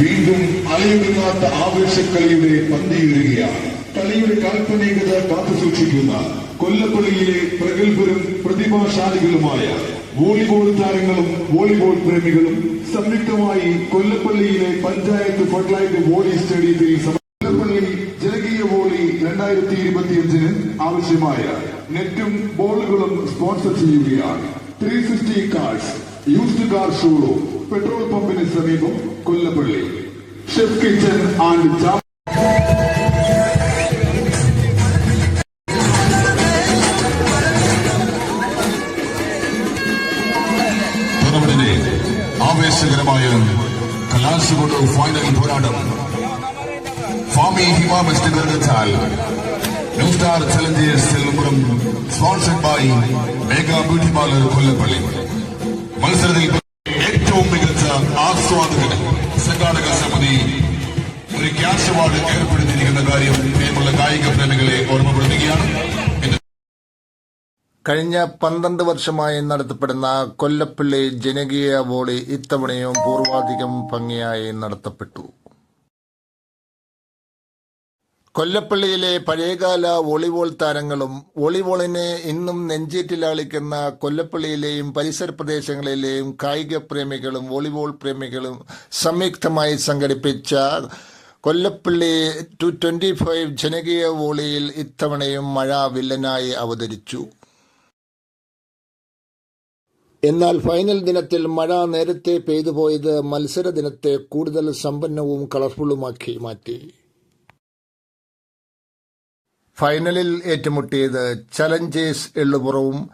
വീണ്ടും അലയൊടുങ്ങാത്ത ആവേശക്കളിയുടെ പന്തിയിടുകയാണ് കളിയുടെ കാൽപ്പനികത കാത്തു കാത്തുസൂക്ഷിക്കുന്ന കൊല്ലപ്പള്ളിയിലെ പ്രഗത്ഭരും പ്രതിഭാശാലികളുമായ വോളിബോൾ താരങ്ങളും വോളിബോൾ പ്രേമികളും സംയുക്തമായി കൊല്ലപ്പള്ളിയിലെ പഞ്ചായത്ത് ഫോട്ടലൈറ്റ് വോളി സ്റ്റേഡിയത്തിൽ കൊല്ലപ്പള്ളി ജനകീയ വോളി രണ്ടായിരത്തി ഇരുപത്തിയഞ്ചിന് ആവശ്യമായ നെറ്റും ബോളുകളും സ്പോൺസർ ചെയ്യുകയാണ്. Three sixty cards used car showroom petrol പമ്പിന് സമീപം കൊല്ലപ്പള്ളി. ഷെഫ് കിച്ചൺ ആൻഡ് ടൂർണമെന്റിന്റെ ആവേശകരമായ കലാശകൊണ്ട് ഫൈനൽ പോരാട്ടം. ഫാമി ഹിമ വെസ്റ്റ് നിർമ്മിച്ചാൽ new star challengers സെല്ലുപുരം sponsored by Megha beauty parlour Kollappally. മത്സരത്തിൽ ഏറ്റവും മികച്ച ആസ്വാദകന് സംഘാടക സമിതി ഒരു ക്യാഷ് അവാർഡ് ഏർപ്പെടുത്തിയിരിക്കുന്ന കാര്യം പ്രിയമുള്ള കായിക പ്രേമികളെ ഓർമ്മപ്പെടുത്തുകയാണ്. കഴിഞ്ഞ പന്ത്രണ്ട് വർഷമായി നടത്തപ്പെടുന്ന കൊല്ലപ്പള്ളി ജനകീയ വോളി ഇത്തവണയും പൂർവാധികം ഭംഗിയായി നടത്തപ്പെട്ടു. കൊല്ലപ്പള്ളിയിലെ പഴയകാല വോളിബോൾ താരങ്ങളും വോളിബോളിനെ ഇന്നും നെഞ്ചേറ്റിലാളിക്കുന്ന കൊല്ലപ്പള്ളിയിലെയും പരിസര പ്രദേശങ്ങളിലെയും കായിക പ്രേമികളും വോളിബോൾ പ്രേമികളും സംയുക്തമായി സംഘടിപ്പിച്ച കൊല്ലപ്പള്ളി ടു ട്വന്റി ഫൈവ് ജനകീയ വോളിയിൽ ഇത്തവണയും മഴ വില്ലനായി അവതരിച്ചു. എന്നാൽ ഫൈനൽ ദിനത്തിൽ മഴ നേരത്തെ പെയ്തു പോയത് മത്സര ദിനത്തെ കൂടുതൽ സമ്പന്നവും കളർഫുള്ളുമാക്കി മാറ്റി. ഫൈനലിൽ ഏറ്റുമുട്ടിയത് ചലഞ്ചേഴ്സ് എള്ളുപുറവും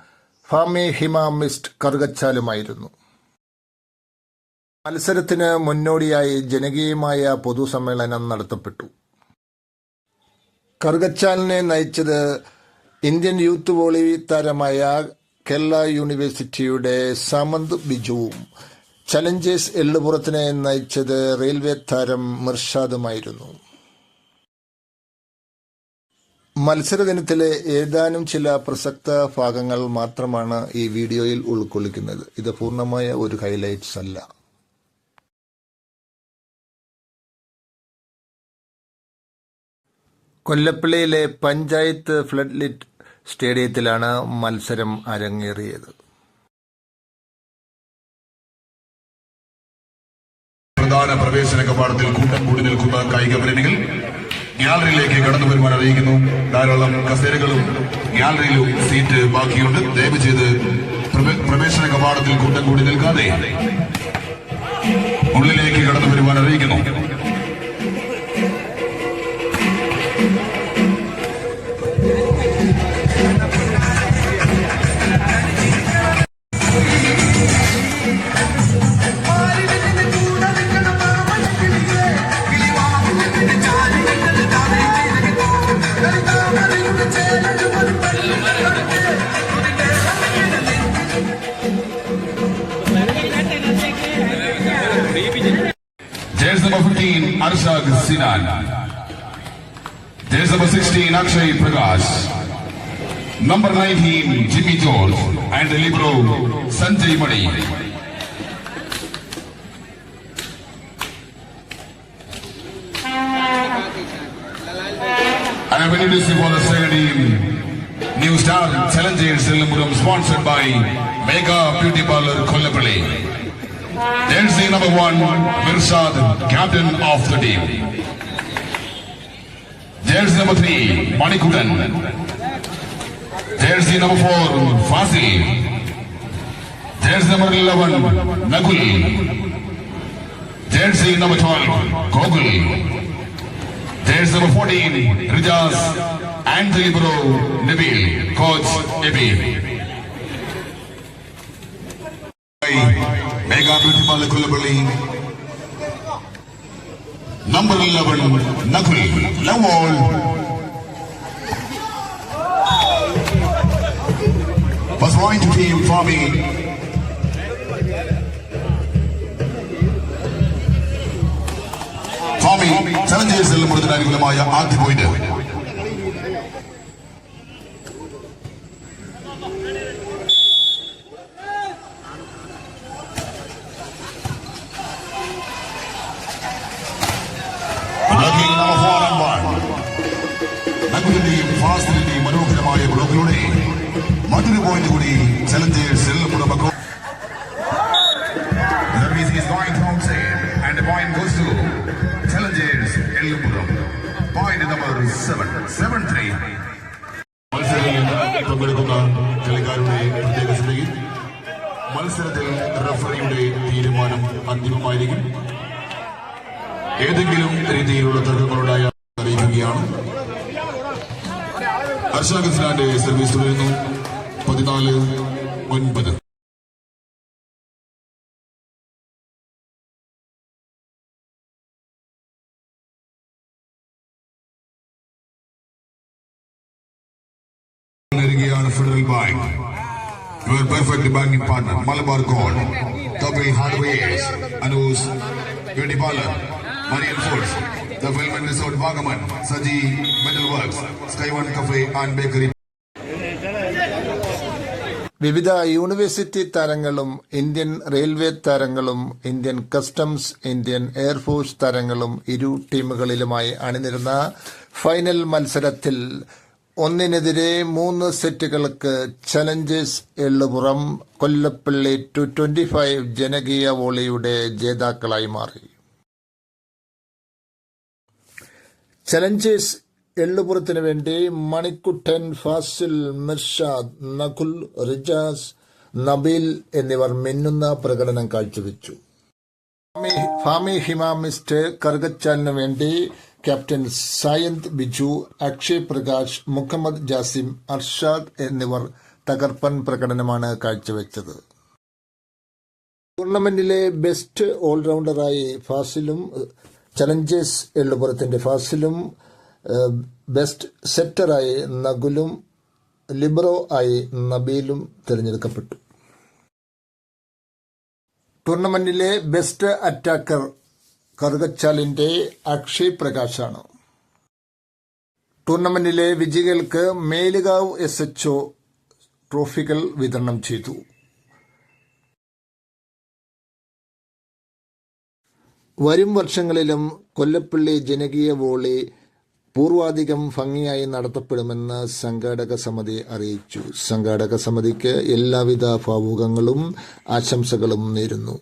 ഫാമി ഹിമാമിസ്റ്റ് കറുകച്ചാലുമായിരുന്നു. മത്സരത്തിന് മുന്നോടിയായി ജനകീയമായ പൊതുസമ്മേളനം നടത്തപ്പെട്ടു. കറുകച്ചാലിനെ നയിച്ചത് ഇന്ത്യൻ യൂത്ത് വോളി താരമായ കേരള യൂണിവേഴ്സിറ്റിയുടെ സമന്ത് ബിജുവും ചലഞ്ചേഴ്സ് എള്ളുപുറത്തിനെ നയിച്ചത് റെയിൽവേ താരം മിർഷാദുമായിരുന്നു. മത്സരദിനത്തിലെ ഏതാനും ചില പ്രസക്ത ഭാഗങ്ങൾ മാത്രമാണ് ഈ വീഡിയോയിൽ ഉൾക്കൊള്ളിക്കുന്നത്. ഇത് പൂർണമായ ഒരു ഹൈലൈറ്റ്സ് അല്ല. കൊല്ലപ്പള്ളിയിലെ പഞ്ചായത്ത് ഫ്ലഡ്ലിറ്റ് സ്റ്റേഡിയത്തിലാണ് മത്സരം അരങ്ങേറിയത്. പ്രധാന പ്രവേശന കവാടത്തിൽ കൂട്ടം കൂടി നിൽക്കുന്ന കായിക പ്രേമികൾ ഗ്യാലറിയിലേക്ക് കടന്നു വരുവാൻ അറിയിക്കുന്നു. ധാരാളം കസേരകളും ഗ്യാലറിയിലും സീറ്റ് ബാക്കിയുണ്ട്. ദയവ് ചെയ്ത് പ്രവേശന കവാടത്തിൽ കൂട്ടം കൂടി നിൽക്കാതെ ഉള്ളിലേക്ക് കടന്നു വരുവാൻ അറിയിക്കുന്നു. Jersey number 15, Arshad Sinan. Jersey number 16, Akshay Prakash. Number 19, Jimmy Jones. And the libero, Sanjay Mani. And I'm introducing for the second team, New Star Challengers Silumuram, sponsored by Megha beauty parlour Kollappally There's the number one, Mirsad, captain of the team. There's the number three, Manikutan. There's the number four, Fazil. There's number 11, Nagul. There's the number 12, Gogul. There's number 14, Rijaz and the Ibro, Nabil, coach Nabil. Parlor Kullapalli. Number 11, Nakul. Love all. First point to team Fami. ഫാമി challengers എല്ലാം അനുകൂലമായ ആദ്യ point ഗോളിലൂടെ മറ്റൊരു point കൂടി Challengers എല്ലാം Service is going to outside and the point goes to challengers എല്ലുമുടം point number seven seven three. പങ്കെടുക്കുന്ന കളിക്കാരുടെ പ്രത്യേക ശ്രദ്ധയിൽ മത്സരത്തിൽ റഫറിയുടെ തീരുമാനം അന്തിമമായിരിക്കും. ഏതെങ്കിലും രീതിയിലുള്ള തർക്കങ്ങളുണ്ടായ അറിയിക്കുകയാണ്. ഗസ്ലാന്റെ സർവീസ് തുടരുന്നു പതിനാല് ഒൻപത്. നൽകുകയാണ് federal bank your perfect banking partner Malabar gold Kapil hardwares Anu's വെടിപാലർ Marian Marian foods the and Vagamon Saji metal works sky one cafe and bakery വിവിധ യൂണിവേഴ്സിറ്റി താരങ്ങളും ഇന്ത്യൻ റെയിൽവേ താരങ്ങളും Indian customs Indian air force താരങ്ങളും ഇരു ടീമുകളിലുമായി അണിനിരുന്ന final മത്സരത്തിൽ ഒന്നിനെതിരെ മൂന്ന് സെറ്റുകൾക്ക് challengers Ellupuram Kollappally two twenty five ജനകീയ വോളിയുടെ ജേതാക്കളായി മാറി. ചലഞ്ചേഴ്സ് എള്ളുപുറത്തിന് വേണ്ടി മണിക്കുട്ടൻ ഫാസിൽ മിർഷാദ് നഖുൽ റിജാസ് നബീൽ എന്നിവർ മിന്നുന്ന പ്രകടനം കാഴ്ചവെച്ചു. ഫാമി- ഹിമാമിസ്റ്റ് കറുകച്ചാലിന് വേണ്ടി ക്യാപ്റ്റൻ സായന്ത് ബിജു അക്ഷയ് പ്രകാശ് മുഹമ്മദ് ജാസിം അർഷാദ് എന്നിവർ തകർപ്പൻ പ്രകടനമാണ് കാഴ്ചവെച്ചത്. ടൂർണമെന്റിലെ ബെസ്റ്റ് ഓൾറൗണ്ടറായി ഫാസിലും ചലഞ്ചേഴ്സ് എള്ളുപുറത്തിന്റെ ഫാസിലും ബെസ്റ്റ് സെറ്ററായി നഗുലും ലിബറോ ആയി നബീലും തിരഞ്ഞെടുക്കപ്പെട്ടു. ടൂർണമെന്റിലെ ബെസ്റ്റ് അറ്റാക്കർ കറുകച്ചാലിന്റെ അക്ഷയ് പ്രകാശാണ്. ടൂർണമെന്റിലെ വിജയികൾക്ക് മേലുകാവ് എസ് എച്ച് ട്രോഫികൾ വിതരണം ചെയ്തു. വരും വർഷങ്ങളിലും കൊല്ലപ്പള്ളി ജനകീയ വോളി പൂർവാധികം ഭംഗിയായി നടത്തപ്പെടുമെന്ന് സംഘാടക സമിതി അറിയിച്ചു. സംഘാടക സമിതിക്ക് എല്ലാവിധ ഭാവുകങ്ങളും ആശംസകളും നേരുന്നു.